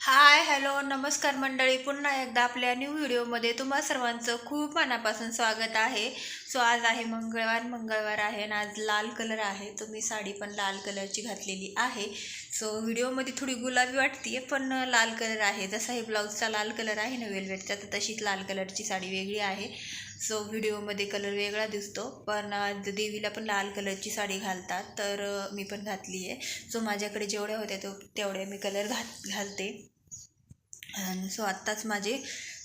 Hi hello नमस्कार मंडळी. पुन्हा एकदा आपल्या न्यू व्हिडिओमध्ये तुम्हा सर्वांचं खूप मनापासून स्वागत आहे. सो आज आहे मंगळवार. मंगळवार आहे आणि आज लाल कलर आहे. तो मी साडी पण लाल कलरची घातलेली आहे. सो व्हिडिओमध्ये थोडी गुलाबी वाटते पण लाल कलर आहे. जसा हे ब्लाऊजचा लाल कलर आहे ना वेलवेटचा तर तशीच लाल कलरची साडी वेगळी आहे. सो व्हिडिओमध्ये कलर वेगळा दिसतो. पण आज देवीला पण लाल कलरची साडी घालतात तर मी पण घातली आहे सो माझ्याकडे जेवढ्या होत्या तो तेवढ्या मी कलर घात घालते. आणि सो आत्ताच माझे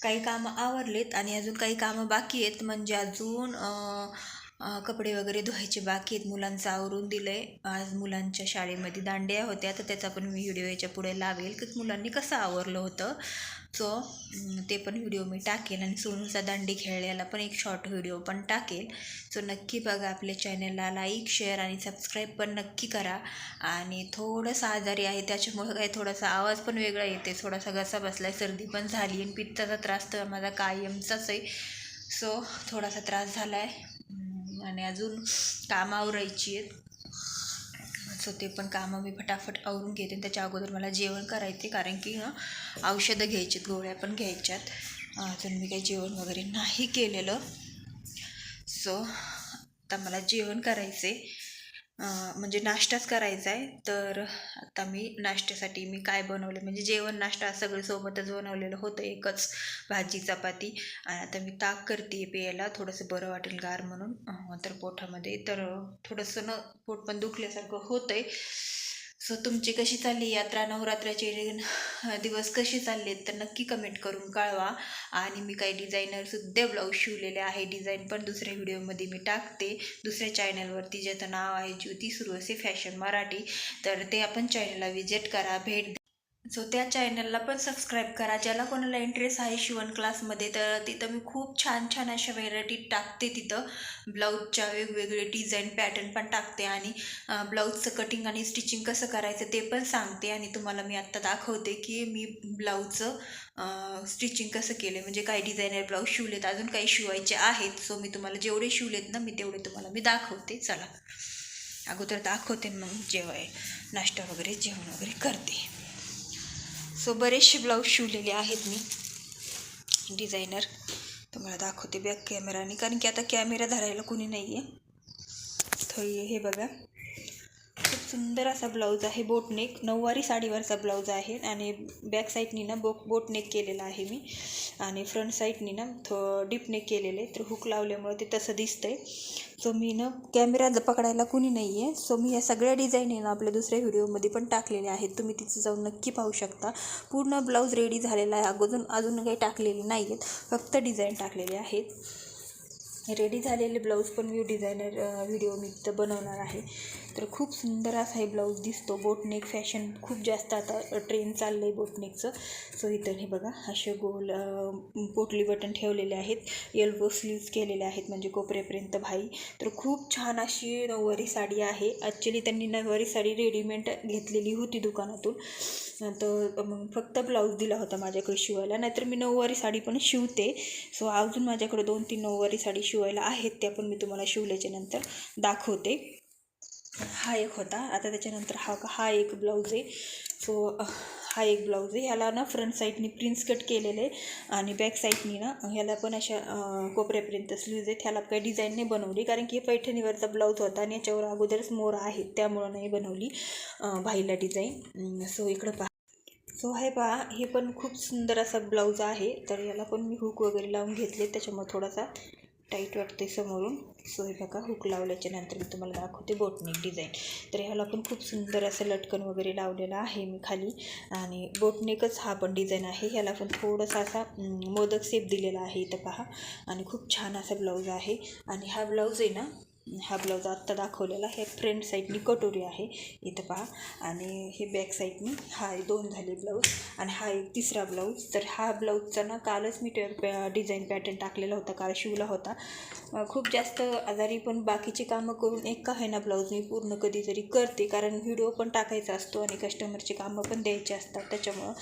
काही कामं आवरलेत आणि अजून काही कामं बाकी आहेत. म्हणजे अजून कपडे वगैरे धुवायचे बाकी आहेत. मुलांचं आवरून दिलं आहे आज मुलांच्या शाळेमध्ये दांड्या होत्या. तर त्याचा पण मी व्हिडिओ याच्यापुढे लावेल. की मुलांनी कसं आवरलं होतं? सो ते पण व्हिडिओ मी टाकेल आणि सोनूचा दांडी खेळल्याला पण एक शॉर्ट व्हिडिओ पण टाकेल. सो नक्की बघा आपल्या चॅनलला लाईक शेअर आणि सबस्क्राईब पण नक्की करा. आणि थोडंसं आजारी आहे त्याच्यामुळं काही थोडासा आवाज पण वेगळा येते. थोडासा घसा बसला आहे सर्दी पण झाली आणि पित्ताचा त्रास तर माझा कायमचाच आहे. सो थोडासा त्रास झाला आहे आणि अजून कामं आवरायची आहेत. सो ते पण कामं मी फटाफट आवरून घेते आणि त्याच्या अगोदर मला जेवण करायचे कारण की ना औषधं घ्यायची गोळ्या पण घ्यायच्यात. अजून मी काही जेवण वगैरे नाही केलेलं. सो आता मला जेवण करायचं आहे म्हणजे नाश्ताच करायचा आहे तर आता मी नाश्त्यासाठी मी काय बनवले म्हणजे जेवण नाश्ता सगळं सोबतच बनवलेलं होतं एकच भाजी चपाती. आणि आता मी ताक करते प्यायला थोडंसं बरं वाटेल गार म्हणून. तर पोटामध्ये तर थोडंसं न पोट पण दुखल्यासारखं होतं आहे सो तुमची कशी चालली यात्रा? नवरात्राचे दिवस कसे चाललेत? तर नक्की कमेंट करून कळवा. आणि मी काही डिझायनरसुद्धा ब्लाऊज शिवलेले आहे. डिझाईन पण दुसऱ्या व्हिडिओमध्ये मी टाकते. दुसऱ्या चॅनलवरती ज्याचं नाव आहे ज्योती सुरू असे फॅशन मराठी. तर ते आपण चॅनलला विजिट करा. भेट सो त्या चॅनलला पण सबस्क्राईब करा. ज्याला कोणाला इंटरेस्ट आहे शिवण क्लासमध्ये तर तिथं मी खूप छान छान अशा व्हेरायटी टाकते तिथं. ब्लाऊजच्या वेगवेगळे डिझाईन पॅटर्न पण टाकते आणि ब्लाऊजचं कटिंग आणि स्टिचिंग कसं करायचं ते पण सांगते आणि तुम्हाला मी आत्ता दाखवते की मी ब्लाऊजचं स्टिचिंग कसं केलं म्हणजे काही डिझायनर ब्लाऊज शिवलेत अजून काही शिवायचे आहेत. सो मी तुम्हाला जेवढे शिवलेत ना मी तेवढे तुम्हाला मी दाखवते. चला. अगोदर दाखवते मग जेवाय नाश्ता वगैरे जेवण वगैरे करते. सो बरेचसे ब्लाऊज शिवलेले आहेत मी. डिझायनर. तुम्हाला दाखवते बॅक कॅमेराने कारण की आता कॅमेरा धरायला कोणी नाही आहे तर हे बघा. सुंदर असा ब्लाऊज आहे बोटनेक नऊवारी साडीवरचा ब्लाऊज आहे आणि बॅक साईडनी ना बो बोटनेक केलेला आहे मी. आणि फ्रंट साईडनी ना थो डीपनेक केलेलं आहे. तर हुक लावल्यामुळं ते तसं दिसतंय. सो मी ना कॅमेरा पकडायला कुणी नाही आहे सो मी या सगळ्या डिझाईन आहे ना आपल्या दुसऱ्या व्हिडिओमध्ये पण टाकलेल्या आहेत. तुम्ही तिथं जाऊन नक्की पाहू शकता. पूर्ण ब्लाऊज रेडी झालेला आहे. अगोदर अजून काही टाकलेले नाही आहेत फक्त डिझाईन टाकलेले आहेत. रेडी झालेले ब्लाऊज पण मी डिझायनर व्हिडिओ मी तिथं बनवणार आहे. तर खूप सुंदर असा हे ब्लाऊज दिसतो. बोटनेक फॅशन खूप जास्त आता ट्रेन चाललं आहे बोटनेकचं सो इथं हे बघा असे गोल पोटली बटन ठेवलेले आहेत. येल्बो स्लीव्ज केलेले आहेत म्हणजे कोपऱ्यापर्यंत भाई. तर खूप छान अशी नऊवारी साडी आहे. ॲक्च्युली त्यांनी नऊवारी साडी रेडीमेड घेतलेली होती दुकानातून. तर मग फक्त ब्लाऊज दिला होता माझ्याकडे शिवायला. नाहीतर मी नऊवारी साडी पण शिवते. सो अजून माझ्याकडे दोन तीन नऊवारी साडी शिवायला आहेत त्या पण मी तुम्हाला शिवल्याच्या नंतर दाखवते. हा एक होता. आता त्याच्यानंतर हा हा एक ब्लाऊज आहे. सो हा एक ब्लाऊज आहे. ह्याला ना फ्रंट साईडनी प्रिन्स कट केलेलं आहे आणि बॅक साईडनी ना ह्याला पण अशा कोपऱ्यापर्यंत स्लीव्ज आहेत. ह्याला काही डिझाईन नाही बनवली कारण की हे पैठणीवरचा ब्लाऊज होता आणि याच्यावर अगोदरच मोर आहेत. त्यामुळं नाही बनवली भाईला डिझाईन सो इकडं पहा. सो हे पहा. हे पण खूप सुंदर असा ब्लाऊज आहे. तर याला पण मी हुक वगैरे लावून घेतले त्याच्यामुळे थोडासा टाईट वाटते समोरून. सो हे बघा हुक लावल्याच्या नंतर मी तुम्हाला दाखवते बोटनेक डिझाईन तर ह्याला पण खूप सुंदर असं लटकन वगैरे लावलेलं आहे मी खाली. आणि बोटनेकच हा पण डिझाईन आहे. ह्याला पण थोडासा असा मोदक सेप दिलेला आहे इथं पहा. आणि खूप छान असा ब्लाऊज आहे. आणि हा ब्लाऊज आहे ना हा ब्लाऊज आत्ता दाखवलेला हे फ्रंट साईडनी कटोरी आहे. इथं पहा. आणि हे बॅक साईडनी हा दोन झाले ब्लाऊज आणि हा एक तिसरा ब्लाऊज तर हा ब्लाऊजचा ना कालच मी डिझाईन पॅटर्न टाकलेला होता. काल शिवला होता. खूप जास्त आजारी पण बाकीचे कामं करून एक का ना ब्लाऊज मी पूर्ण कधीतरी करते. कारण व्हिडिओ पण टाकायचा असतो आणि कस्टमरचे कामं पण द्यायचे असतात. त्याच्यामुळं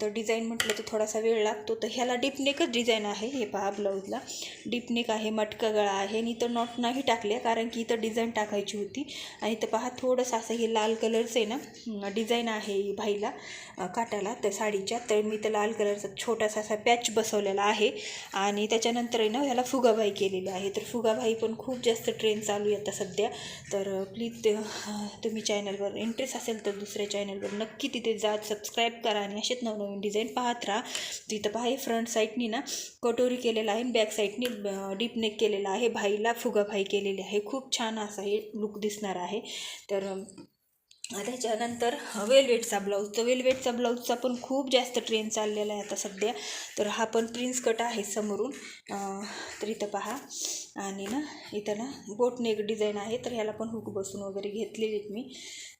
तर डिझाईन म्हटलं तर थोडासा वेळ लागतो. तर ह्याला डीपनेकच डिझाईन आहे. हे पहा ब्लाऊजला डीपनेक आहे मटका गळा आहे आणि तर नॉट नाही टाकले कारण की इथं डिझाईन टाकायची होती. आणि इथं पहा थोडंसं असं हे लाल कलरचं आहे ना डिझाईन आहे भाईला काटाला त्या साडीच्या. तर मी तर लाल कलरचा छोटासा असा पॅच बसवलेला आहे. आणि त्याच्यानंतर आहे ना ह्याला फुगाबाई केलेली आहे. तर फुगाबाई पण खूप जास्त ट्रेंड चालू आहे आता सध्या. तर प्लीज तुम्ही चॅनलवर इंटरेस्ट असेल तर दुसऱ्या चॅनलवर नक्की तिथे जा सबस्क्राईब करा आणि असेच नवनवीन डिझाईन पाहत राहा. तिथं पहा हे फ्रंट साईडनी ना कटोरी केलेला आहे बॅक साईडनी डीप नेक केलेला आहे भाईला फुगाभाई केलेली आहे. खूप छान असा हे लुक दिसणार आहे. तर त्याच्यानंतर वेलवेटचा ब्लाऊज. तर वेलवेटचा ब्लाऊजचा पण खूप जास्त ट्रेंड चाललेला आहे आता सध्या. तर हा पण प्रिन्स कट आहे समोरून. तर इथं पहा. आणि ना इथं ना बोटनेक डिझाईन आहे. तर ह्याला पण हुक बसून वगैरे घेतलेली मी.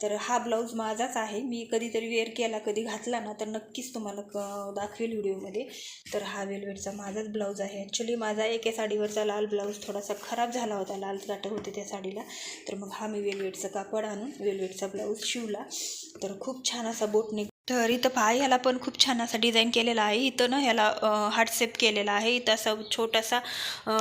तर हा ब्लाऊज माझाच आहे. मी कधीतरी वेअर केला कधी घातला ना तर नक्कीच तुम्हाला क दाखवेल व्हिडिओमध्ये. तर हा वेलवेटचा माझाच ब्लाऊज आहे. ॲक्च्युली माझा एका साडीवरचा लाल ब्लाऊज थोडासा खराब झाला होता. लाल काटं होते त्या साडीला. तर मग हा मी वेलवेटचं कापड आणून वेलवेटचा ब्लाऊज शिवला. तर खूप छान असा बोटनेक तर इथं पहा ह्याला पण खूप छान असा डिझाईन केलेला आहे. इथं ना ह्याला हार्टसेप केलेला आहे. इथं असा छोटासा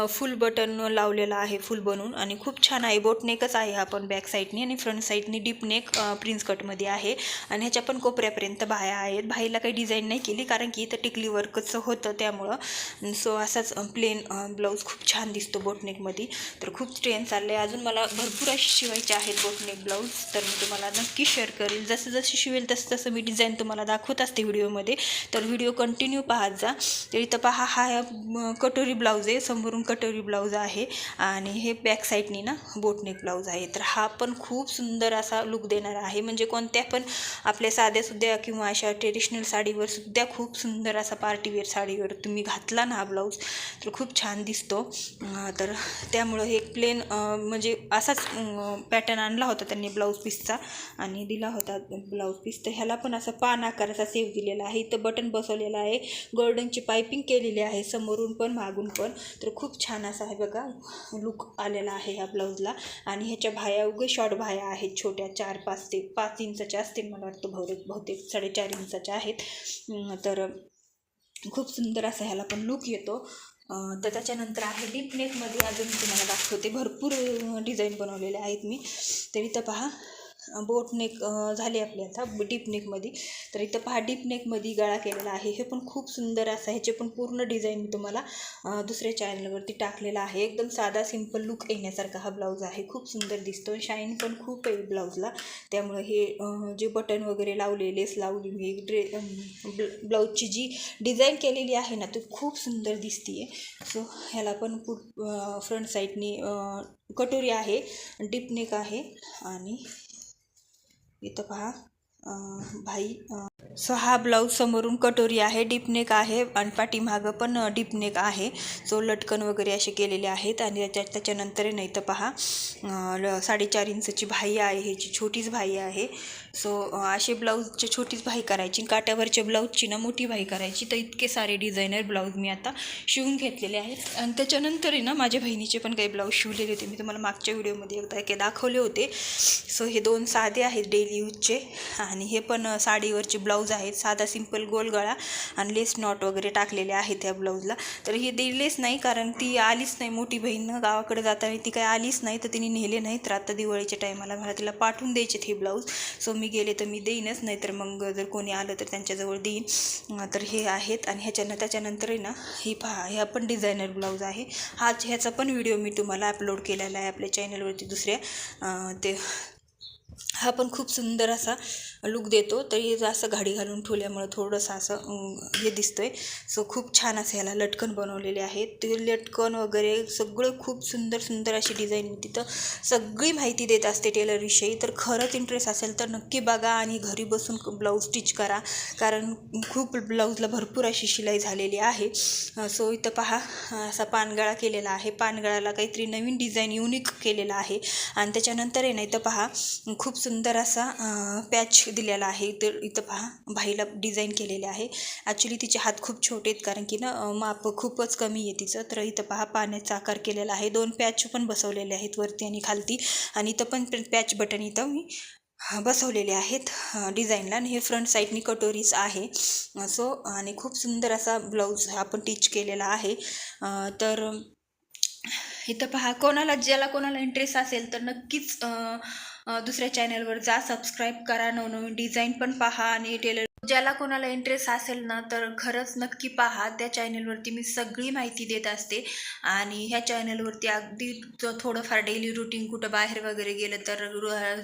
फुल बटन लावलेला आहे फुल बनवून. आणि खूप छान आहे. बोटनेकच आहे हा पण बॅक साईडनी आणि फ्रंट साईडनी डीप नेक प्रिन्स कटमध्ये आहे. आणि ह्याच्या पण कोपऱ्यापर्यंत बाया आहेत. बाईला काही डिझाईन नाही केली कारण की इथं टिकली वर्कचं होतं त्यामुळं. सो असाच प्लेन ब्लाऊज खूप छान दिसतो बोटनेकमध्ये तर खूप ट्रेन चालले अजून मला भरपूर असे शिवायचे आहेत बोटनेक ब्लाऊज तर मी तुम्हाला नक्की शेअर करेल. जसं जसं शिवेल तसं तसं मी डिझाईन तुम्हाला दाखवत असते व्हिडिओमध्ये. तर व्हिडिओ कंटिन्यू पाहत जा. तर इथं पहा हा कटोरी ब्लाऊज आहे. समोरून कटोरी ब्लाऊज आहे. आणि हे बॅक साईडनी ना बोटनेक ब्लाऊज आहे. तर हा पण खूप सुंदर असा लुक देणार आहे. म्हणजे कोणत्या पण आपल्या साध्या सुद्धा किंवा अशा ट्रेडिशनल साडीवर सुद्धा खूप सुंदर असा पार्टीवेअर साडीवर तुम्ही घातला ना हा ब्लाऊज तर खूप छान दिसतो. तर त्यामुळं हे प्लेन म्हणजे असाच पॅटर्न आणला होता त्यांनी ब्लाऊज पीसचा आणि दिला होता ब्लाऊज पीस तर ह्याला पण असं पान आकाराचा सेव दिलेला आहे. इथं बटन बसवलेलं आहे. गोल्डनची पायपिंग केलेली आहे. समोरून पण मागून पण. तर खूप छान असा आहे बघा. लुक आलेला आहे ह्या ब्लाऊजला आणि ह्याच्या भाया उगे शॉर्ट भाया आहेत. छोट्या चार पाच ते पाच इंचाच्या असतील मला वाटतं बहुतेक बहुतेक साडेचार इंचाच्या आहेत. तर खूप सुंदर असा ह्याला पण लुक येतो. तर त्याच्यानंतर आहे डीप नेकमध्ये अजून मी तुम्हाला दाखवते. भरपूर डिझाईन बनवलेले आहेत मी. तर इथं पहा. बोट नेक झाले आपले आता डीप नेकमध्ये. तर इथं पहा डीप नेकमध्ये गळा केलेला आहे. हे पण खूप सुंदर असं ह्याचे पण पूर्ण डिझाईन मी तुम्हाला दुसऱ्या चॅनलवरती टाकलेला आहे. एकदम साधा सिंपल लुक येण्यासारखा हा ब्लाऊज आहे. खूप सुंदर दिसतो शाईन पण खूप आहे ब्लाऊजला. त्यामुळे हे जे बटन वगैरे लावले लेस लावली मी ड्रे ब्लाऊजची जी डिझाईन केलेली आहे ना ती खूप सुंदर दिसते सो ह्याला पण पु फ्रंट साईडनी कटोरी आहे. डीप नेक आहे. आणि इथं पहा. भाई सो हा ब्लाऊज समोरून कटोरी आहे डीपनेक आहे आणि पाठीमागं पण डीपनेक आहे. सो लटकन वगैरे असे केलेले आहेत आणि त्याच्या त्याच्यानंतर नाही तर पहा ल- साडेचार इंचची भाई आहे ह्याची छोटीच भाई आहे. सो असे ब्लाऊजचे छोटीच भाई करायची काट्यावरच्या ब्लाऊजची ना मोठी भाई करायची. तर इतके सारे डिझायनर ब्लाऊज मी आता शिवून घेतलेले आहेत. आणि त्याच्यानंतर आहे ना माझ्या बहिणीचे पण काही ब्लाऊज शिवलेले होते. मी तुम्हाला मागच्या व्हिडिओमध्ये एकदा काही दाखवले होते. सो हे दोन साधे आहेत डेली यूजचे आणि हे पण साडीवरचे ब्लाऊज आहेत. साधा सिंपल गोल गळा आणि लेस नॉट वगैरे टाकलेले आहेत त्या ब्लाऊजला. तर हे दिलेच नाही कारण ती आलीच नाही. मोठी बहीण गावाकडे जाताना ती काही आलीच नाही. तर तिने नेले नाही तर आता दिवाळीच्या टायमाला मला तिला पाठवून द्यायचे हे ब्लाऊज. सो मी गेले तर मी देईनच नाही तर मग जर कोणी आलं तर त्यांच्याजवळ देईन. तर हे आहेत आणि ह्याच्यानं त्याच्यानंतर आहे ना ही पहा ह्या पण डिझायनर ब्लाऊज आहे. हा ह्याचा पण व्हिडिओ मी तुम्हाला अपलोड केलेला आहे आपल्या चॅनलवरती दुसऱ्या. ते हा पण खूप सुंदर असा लुक देतो. तरी असं घाडी घालून ठेवल्यामुळं थोडंसं असं हे हे आहे सो खूप छान असं ह्याला लटकन बनवलेले आहेत. ते लटकन वगैरे सगळं खूप सुंदर सुंदर अशी डिझाईन मी तिथं सगळी माहिती देत असते टेलरविषयी तर खरंच इंटरेस्ट असेल तर नक्की बघा आणि घरी बसून ब्लाऊज स्टिच करा. कारण खूप ब्लाऊजला भरपूर अशी शिलाई झालेली आहे. सो इथं पहा असा पानगळा केलेला आहे. पानगळाला काहीतरी नवीन डिझाईन युनिक केलेला आहे. आणि त्याच्यानंतर आहे ना इथं पहा खूप सुंदर असा पॅच दिलेला आहे. इथं इथं पहा भाईला डिझाईन केलेले आहे. ॲक्च्युली तिचे हात खूप छोटे आहेत कारण की ना माप खूपच कमी आहे तिचं. तर इथं पहा पाण्याचा आकार केलेला आहे. दोन पॅच पण बसवलेले आहेत वरती आणि खालती. आणि इथं पण पॅच बटन इथं मी बसवलेले आहेत डिझाईनला आणि हे फ्रंट साईडनी कटोरीज आहे. सो आणि खूप सुंदर असा ब्लाऊज आपण टीच केलेला आहे. तर इथं पहा कोणाला ज्याला कोणाला इंटरेस्ट असेल तर नक्कीच दुसऱ्या चॅनलवर जा सबस्क्राईब करा नवनवीन डिझाईन पण पहा आणि टेलर ज्याला कोणाला इंटरेस्ट असेल ना तर खरंच नक्की पहा. त्या चॅनलवरती मी सगळी माहिती देत असते. आणि ह्या चॅनलवरती अगदी थोडंफार डेली रुटीन कुठं बाहेर वगैरे गेलं तर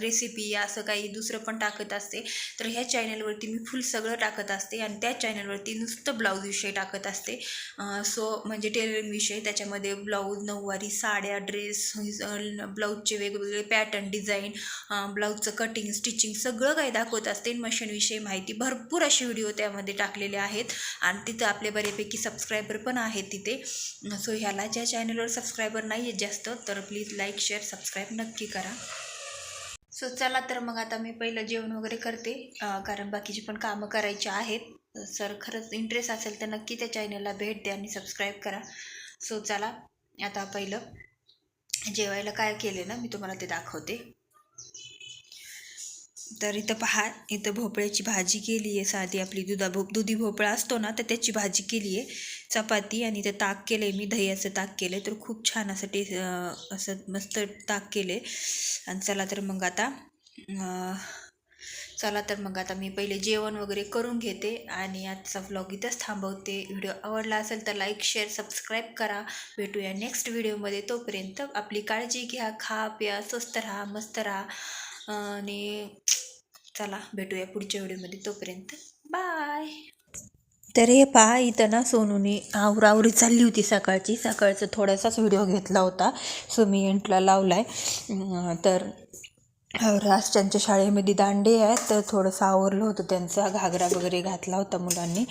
रेसिपी असं काही दुसरं पण टाकत असते. तर ह्या चॅनलवरती मी फुल सगळं टाकत असते. आणि त्या चॅनलवरती नुसतं ब्लाऊज विषय टाकत असते. सो म्हणजे टेलरिंग विषय. त्याच्यामध्ये ब्लाऊज नऊवारी साड्या ड्रेस ब्लाऊजचे वेगवेगळे पॅटर्न डिझाईन ब्लाऊजचं कटिंग स्टिचिंग सगळं काही दाखवत असते. मशीनविषयी माहिती भरपूर असे व्हिडिओ त्यामध्ये टाकलेले आहेत. आणि तिथं आपले बऱ्यापैकी सबस्क्रायबर पण आहेत तिथे. सो ह्याला ज्या चॅनलवर सबस्क्रायबर नाही आहेत जास्त तर प्लीज लाईक शेअर सबस्क्राईब नक्की करा. सो चला तर मग आता मी पहिलं जेवण वगैरे करते. कारण बाकीची पण कामं करायची आहेत. सर खरंच इंटरेस्ट असेल तर नक्की त्या चॅनलला भेट द्या आणि सबस्क्राईब करा. सो चला आता पहिलं. जेवायला काय केले ना मी तुम्हाला ते दाखवते. तर इथं पहा इथं भोपळ्याची भाजी केली आहे. साधी आपली दुधा भो दुधी भोपळा असतो ना तर त्याची भाजी केली आहे. चपाती आणि ते ताक केलं आहे मी दह्याचं ताक केलं आहे तर खूप छान असं टे असं मस्त ताक केलं आहे आणि चला तर मग आता चला तर मग आता मी पहिले जेवण वगैरे करून घेते आणि आजचा व्लॉग इथंच थांबवते. व्हिडिओ आवडला असेल तर लाईक शेअर सबस्क्राईब करा. भेटूया नेक्स्ट व्हिडिओमध्ये. तोपर्यंत आपली काळजी घ्या खा प्या स्वस्त राहा मस्त राहा. आणि चला भेटूया पुढच्या व्हिडिओमध्ये. तोपर्यंत बाय तर हे पहा इथं ना सोनूने आवरावरी चालली होती सकाळची. सकाळचा थोडासाच व्हिडिओ घेतला होता. सो मी एंटला लावला आहे तर आज त्यांच्या शाळेमध्ये दांडे आहेत तर थोडंसं आवरलं होतं त्यांचा. घागरा वगैरे घातला होता मुलांनी.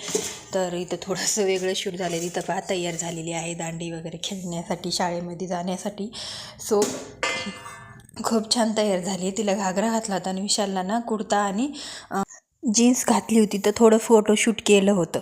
तर इथं थोडंसं वेगळं शूट झालं इथं पहा तयार झालेली आहे दांडी वगैरे खेळण्यासाठी शाळेमध्ये जाण्यासाठी. सो खूप छान तयार झाली. आहे तिला घागरा घातला होता आणि विशालला ना कुर्ता आणि जीन्स घातली होती. तर थोडं फोटोशूट केलं होतं.